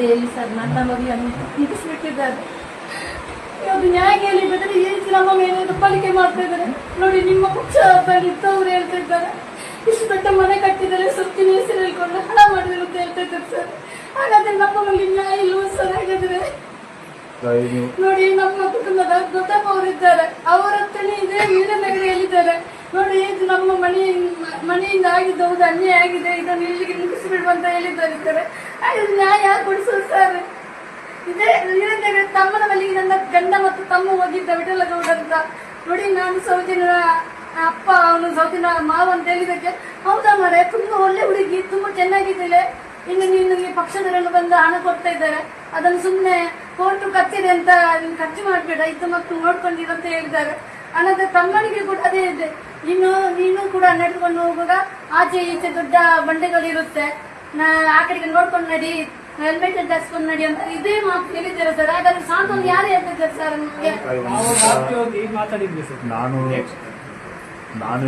ಹೇಳಿ ಸರ್ ನನ್ನ ಮಗಳನ್ನು ನಿಲ್ಲಿಸ್ಬಿಟ್ಟಿದ್ದಾರೆ ಅದು ನ್ಯಾಯ ಹೇಳಿ ಬಂದ್ರೆ ಈ ರೀತಿ ನಮ್ಮ ಮೇಲೆ ಪಾಲಿಕೆ ಮಾಡ್ತಾ ಇದ್ದಾರೆ. ನೋಡಿ ನಿಮ್ಮ ಪಕ್ಷ ಇದ್ದವ್ರು ಹೇಳ್ತಾ ಇದ್ದಾರೆ. ಇಷ್ಟು ದೊಡ್ಡ ಮನೆ ಕಟ್ಟಿದ್ದಾರೆ ಸೊತ್ತಿನ ಹೆಸರು ಹೇಳ್ಕೊಂಡು ಹಣ ಮಾಡಿದ್ರು ಅಂತ ಹೇಳ್ತಾ ಇದ್ದಾರೆ ಸರ್. ಹಾಗಾದ್ರೆ ನಮ್ಮ ನ್ಯಾಯ ಇಲ್ವ ಸರ್ ಹಾಗಾದ್ರೆ? ನೋಡಿ ನಮ್ಮ ಕುಟುಂಬದ ದೊಡ್ಡಪ್ಪ ಅವರಿದ್ದಾರೆ. ಅವರ ಹತ್ರನೇ ಇದೆ ವೀರನಗರಿಯಲ್ಲಿದ್ದಾರೆ. ನೋಡಿ ಇದು ನಮ್ಮ ಮನೆ, ಮನೆಯಿಂದ ಆಗಿದ್ದು ಹೌದು, ಅನ್ಯಾಯ ಆಗಿದೆ. ಇದನ್ನು ಇಲ್ಲಿಗೆ ಮುಗಿಸಿಬಿಡುವ ಅಂತ ಹೇಳಿದ್ದಾರೆ ಹಾಗಾದ್ರೆ ನ್ಯಾಯ ಕೊಡಿಸೋದು ಸರ್. ಇದೇ ನಿರಂತರ ತಮ್ಮನ ಮನೆಗೆ ನನ್ನ ಗಂಡ ಮತ್ತು ತಮ್ಮ ಹೋಗಿದ್ದ ವಿಠಲಗೌಡ ಅಂತ. ನೋಡಿ, ನಾನು ಸೌಜನ್ಯ ಅಪ್ಪ, ಅವನು ಸೌಜನ್ಯ ಮಾವ ಅಂತ ಹೇಳಿದಕ್ಕೆ ಹೌದಾ ಮಾರೆ ತುಂಬಾ ಒಳ್ಳೆ ಹುಡುಗಿ, ತುಂಬಾ ಚೆನ್ನಾಗಿದ್ದಾಳೆ ಇನ್ನು ನಿನಗೆ ಪಕ್ಷದವರೆಲ್ಲ ಬಂದು ಹಣ ಕೊಡ್ತಾ ಇದ್ದಾರೆ. ಅದನ್ನು ಸುಮ್ಮನೆ ಕೋರ್ಟು ಕತ್ತಿದೆ ಅಂತ ನೀನು ಖರ್ಚು ಮಾಡಬೇಡ, ಇದ್ದು ಮಕ್ಕಳು ನೋಡ್ಕೊಂಡಿರಂತ ಹೇಳಿದ್ದಾರೆ. ಅನ್ನದ ತಮ್ಮನಿಗೆ ಕೂಡ ಅದೇ ಇದೆ. ಇನ್ನು ನೀನು ಕೂಡ ನಡೆದುಕೊಂಡು ಹೋಗುವಾಗ ಆಚೆ ಈಚೆ ದೊಡ್ಡ ಬಂಡೆಗಳಿರುತ್ತೆ. ನಾ ಆ ಕಡೆಗೆ ನೋಡ್ಕೊಂಡು ನಡಿ ಹೆಲ್ಮೆಟ್ ಧರಿಸ್ಕೊಂಡು ನಡಿ ಅಂತ ಇದೇ ಮಾತು ಹೇಳಿದ್ದಾರೆ ಸರ್. ಹಾಗಾದ್ರೆ ಸಾಂತ್ವನ ಯಾರು ಹೇಳ್ತಿದ್ದಾರೆ ಸರ್ ನಿಮಗೆ? ಮಾತಾಡಿದ್ವಿ ಸರ್. ನಾನು